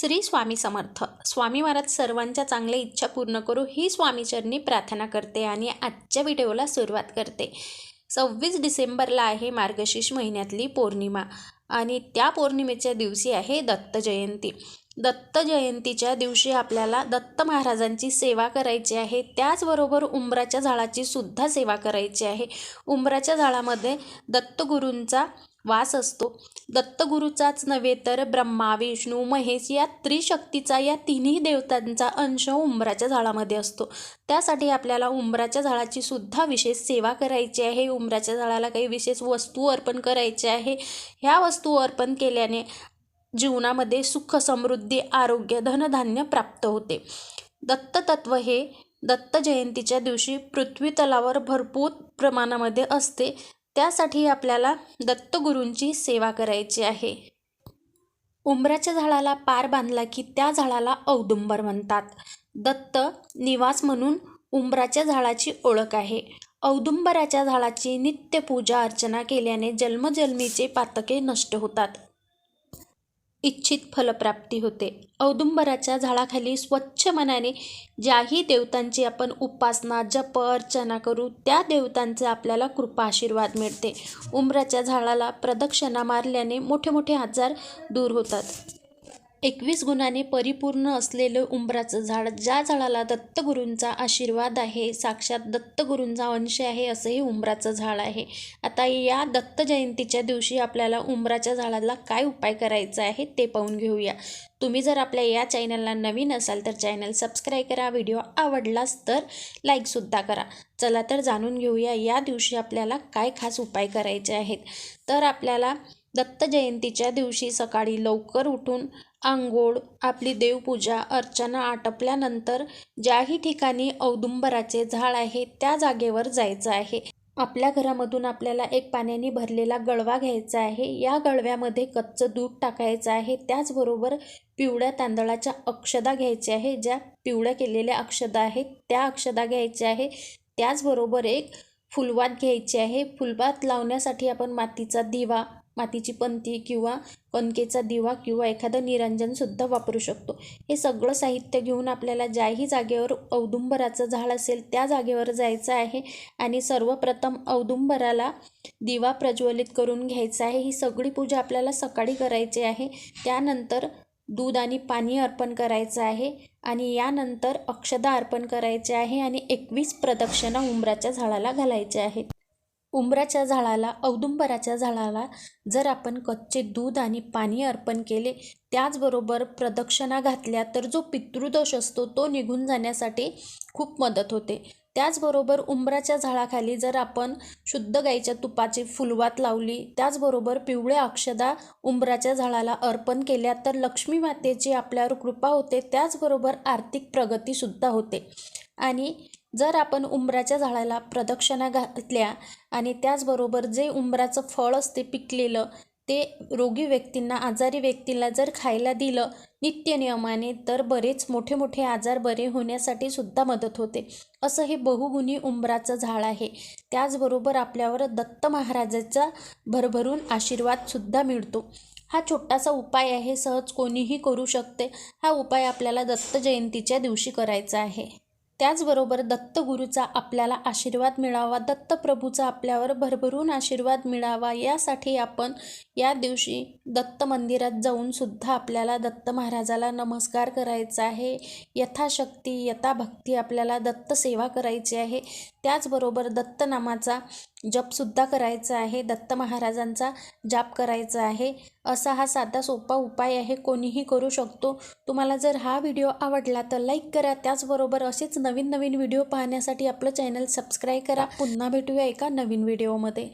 श्री स्वामी समर्थ. स्वामी महाराज सर्वांच्या चांगल्या इच्छा पूर्ण करू ही स्वामीचरणी प्रार्थना करते आणि आजच्या व्हिडिओला सुरुवात करते. सव्वीस डिसेंबरला आहे मार्गशीर्ष महिन्यातली पौर्णिमा आणि त्या पौर्णिमेच्या दिवशी आहे दत्त जयंती. दत्त जयंतीच्या दिवशी आपल्याला दत्त महाराजांची सेवा करायची आहे. त्याचबरोबर उंबराच्या झाडाची सुद्धा सेवा करायची आहे. उंबराच्या झाडामध्ये दत्तगुरूंचा वास असतो. दत्तगुरूचाच नव्हे तर ब्रह्मा विष्णू महेश या त्रिशक्तीचा या तिन्ही देवतांचा अंश उंबराच्या झाडामध्ये असतो. त्यासाठी आपल्याला उंबराच्या झाडाची सुद्धा विशेष सेवा करायची आहे. उंबराच्या झाडाला काही विशेष वस्तू अर्पण करायचे आहे. ह्या वस्तू अर्पण केल्याने जीवनामध्ये सुख समृद्धी आरोग्य धनधान्य प्राप्त होते. दत्ततत्व हे दत्त जयंतीच्या दिवशी पृथ्वी तलावर भरपूर प्रमाणामध्ये असते. त्यासाठी आपल्याला दत्तगुरूंची सेवा करायची आहे. उंबराच्या झाडाला पार बांधला की त्या झाडाला औदुंबर म्हणतात. दत्त निवास म्हणून उंबराच्या झाडाची ओळख आहे. औदुंबराच्या झाडाची नित्य पूजा अर्चना केल्याने जन्मजन्मीचे पातके नष्ट होतात. इच्छित फलप्राप्ती होते. औदुंबराच्या झाडाखाली स्वच्छ मनाने ज्याही देवतांची आपण उपासना जप अर्चना करू त्या देवतांचे आपल्याला कृपा आशीर्वाद मिळते. उंबराच्या झाडाला प्रदक्षिणा मारल्याने मोठे मोठे आजार दूर होतात. एकवीस गुणाने परिपूर्ण असलेलं उंबराचं झाड ज्या झाडाला दत्तगुरूंचा आशीर्वाद आहे साक्षात दत्तगुरूंचा अंश आहे असंही उंबराचं झाड आहे. आता या दत्त जयंतीच्या दिवशी आपल्याला उंबराच्या झाडाला काय उपाय करायचा आहे ते पाहून घेऊया. तुम्ही जर आपल्या या चॅनलला नवीन असाल तर चॅनल सबस्क्राईब करा व्हिडिओ आवडलाच तर लाईकसुद्धा करा. चला तर जाणून घेऊया या दिवशी आपल्याला काय खास उपाय करायचे आहेत. तर आपल्याला दत्त जयंतीच्या दिवशी सकाळी लवकर उठून आंघोळ आपली देवपूजा अर्चना आटपल्यानंतर ज्याही ठिकाणी औदुंबराचे झाड आहे त्या जागेवर जायचं आहे. आपल्या घरामधून आपल्याला एक पाण्याने भरलेला गळवा घ्यायचा आहे. या गळव्यामध्ये कच्चं दूध टाकायचं आहे. त्याचबरोबर पिवळ्या तांदळाच्या अक्षदा घ्यायच्या आहे. ज्या पिवळ्या केलेल्या अक्षदा आहेत त्या अक्षदा घ्यायच्या आहे. त्याचबरोबर एक फुलवात घ्यायची आहे. फुलवात लावण्यासाठी आपण मातीचा दिवा मातीची पंती किंवा कणकेचा दिवा किंवा एखादं निरंजनसुद्धा वापरू शकतो. हे सगळं साहित्य घेऊन आपल्याला ज्याही जागेवर औदुंबराचं झाड असेल त्या जागेवर जायचं आहे आणि सर्वप्रथम औदुंबराला दिवा प्रज्वलित करून घ्यायचा आहे. ही सगळी पूजा आपल्याला सकाळी करायची आहे. त्यानंतर दूध आणि पाणी अर्पण करायचं आहे आणि यानंतर अक्षदा अर्पण करायचे आहे आणि एकवीस प्रदक्षिणा उंबराच्या झाडाला घालायच्या आहेत. उंबराच्या झाडाला औदुंबराच्या झाडाला जर आपण कच्चे दूध आणि पाणी अर्पण केले त्याचबरोबर प्रदक्षिणा घातल्या तर जो पितृदोष असतो तो निघून जाण्यासाठी खूप मदत होते. त्याचबरोबर उंबराच्या झाडाखाली जर आपण शुद्ध गाईच्या तुपाची फुलवात लावली त्याचबरोबर पिवळ्या अक्षदा उंबराच्या झाडाला अर्पण केल्या तर लक्ष्मी मातेची आपल्यावर कृपा होते. त्याचबरोबर आर्थिक प्रगतीसुद्धा होते. आणि जर आपण उंबराच्या झाडाला प्रदक्षिणा घातल्या आणि त्याचबरोबर जे उंबराचं फळ असते पिकलेलं ते रोगी व्यक्तींना आजारी व्यक्तींना जर खायला दिलं नित्यनियमाने तर बरेच मोठे मोठे आजार बरे होण्यासाठी सुद्धा मदत होते. असं हे बहुगुणी उंबराचं झाड आहे. त्याचबरोबर आपल्यावर दत्त महाराजाचा भरभरून आशीर्वादसुद्धा मिळतो. हा छोटासा उपाय आहे सहज कोणीही करू शकते. हा उपाय आपल्याला दत्त जयंतीच्या दिवशी करायचा आहे. त्याचबरोबर दत्तगुरूचा आपल्याला आशीर्वाद मिळावा दत्तप्रभूचा आपल्यावर भरभरून आशीर्वाद मिळावा यासाठी आपण या दिवशी दत्त मंदिरात जाऊन सुद्धा आपल्याला दत्त महाराजाला नमस्कार करायचा आहे. यथाशक्ती यथाभक्ती आपल्याला दत्त सेवा करायची आहे. त्याचबरोबर दत्तनामाचा जपसुद्धा करायचा आहे. दत्त महाराजांचा जाप करायचा आहे. असा हा साधा सोपा उपाय आहे. कोणीही करू शकतो. तुम्हाला जर हा व्हिडिओ आवडला तर लाईक करा. त्याचबरोबर असेच नवीन नवीन व्हिडिओ पाहण्यासाठी आपलं चॅनल सबस्क्राईब करा. पुन्हा भेटूया एका नवीन व्हिडिओमध्ये.